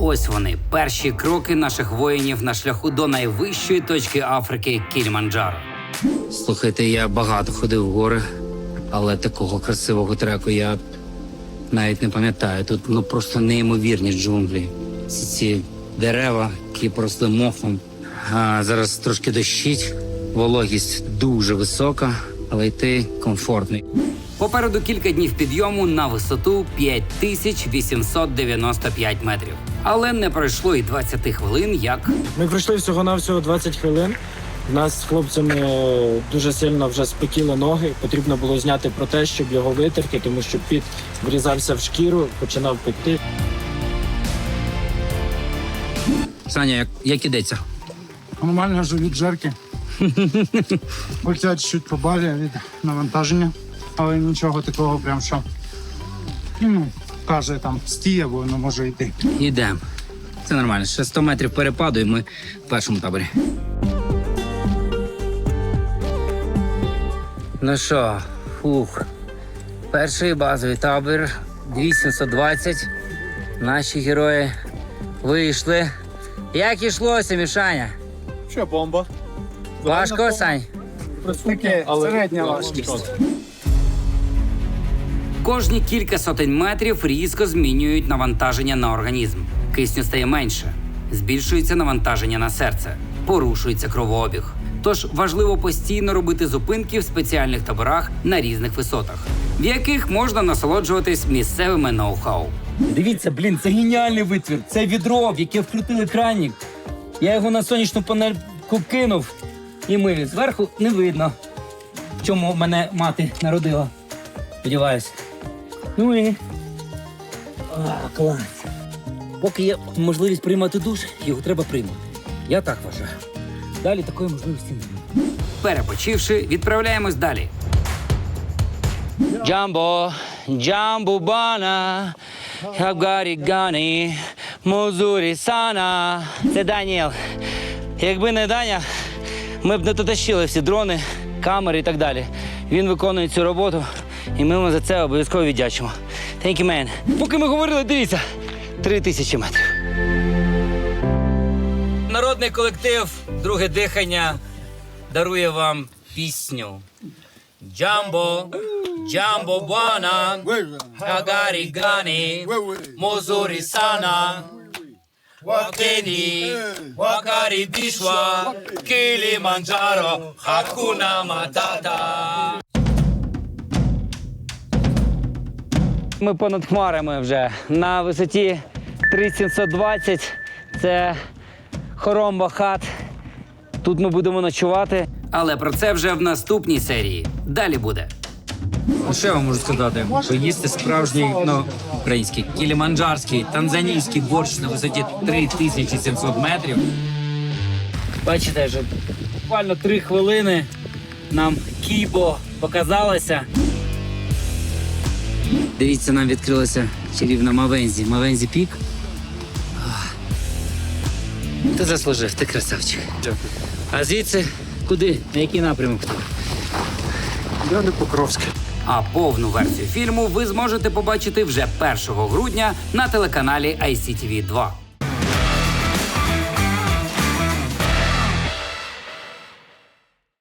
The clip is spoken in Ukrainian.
ось вони перші кроки наших воїнів на шляху до найвищої точки Африки Кільманджаро. Слухайте, я багато ходив в гори, але такого красивого треку я навіть не пам'ятаю. Тут ну просто неймовірні джунглі. Ці, ці дерева, які поросли мохом. А, зараз трошки дощить, вологість дуже висока, але йти комфортно. Попереду кілька днів підйому на висоту 5895 метрів. Але не пройшло і 20 хвилин, як Ми пройшли всього-навсього 20 хвилин. У нас з хлопцями е, дуже сильно вже спекіли ноги. Потрібно було зняти протез, щоб його витерти, тому що під врізався в шкіру, починав пекти. Саня, як, як ідеться? Нормально живіт жерки. Хоча чуть побалі від навантаження, але нічого такого, прям що ну, каже там стій або не може йти. Ідемо. Це нормально. Ще 100 метрів перепаду, і ми в першому таборі. Ну що, фух. Перший базовий табір 820. Наші герої вийшли. Як ішлося, Мішаня? Що, бомба? Важко, Сань? Таке середня важкість. Кожні кілька сотень метрів різко змінюють навантаження на організм. Кисню стає менше, збільшується навантаження на серце, порушується кровообіг. Тож важливо постійно робити зупинки в спеціальних таборах на різних висотах, в яких можна насолоджуватись місцевими ноу-хау. Дивіться, блін, це геніальний витвір. Це відро, в яке вкрутили кранік. Я його на сонячну панельку кинув і мив. Зверху не видно, в чому мене мати народила. Сподіваюсь. Ну і. А, клас. Поки є можливість приймати душ, його треба приймати. Я так вважаю. Далі такої можливості немає. Перепочивши, відправляємось далі. Джамбо, джамбо бана, Габгарігані, Мозурі Сана. Це Даніел. Якби не Даня, ми б не дотащили всі дрони, камери і так далі. Він виконує цю роботу, і ми йому за це обов'язково віддячимо. Thank you, man. Поки ми говорили, дивіться, три тисячі метрів. Народний колектив Друге дихання дарує вам пісню. Джамбо, Джамбо Бwana, Hagari Gani, Mozuri Sana, Wakeni, Wakaribishwa, Kilimanjaro, Hakuna Matata. Ми понад хмарами вже на висоті 3720. Це Хоромба хат. Тут ми будемо ночувати. Але про це вже в наступній серії. Далі буде. Ну, що я вам можу сказати? Поїсти справжній, ну, український, кіліманджарський, танзанійський борщ на висоті 3700 метрів. Бачите, вже буквально три хвилини нам кібо показалося. Дивіться, нам відкрилася чарівна Мавензі. Мавензі пік. Ах. Ти заслужив, ти красавчик. А звідси куди? На який напрямок? Я не Покровське. А повну версію фільму ви зможете побачити вже 1 грудня на телеканалі ICTV 2.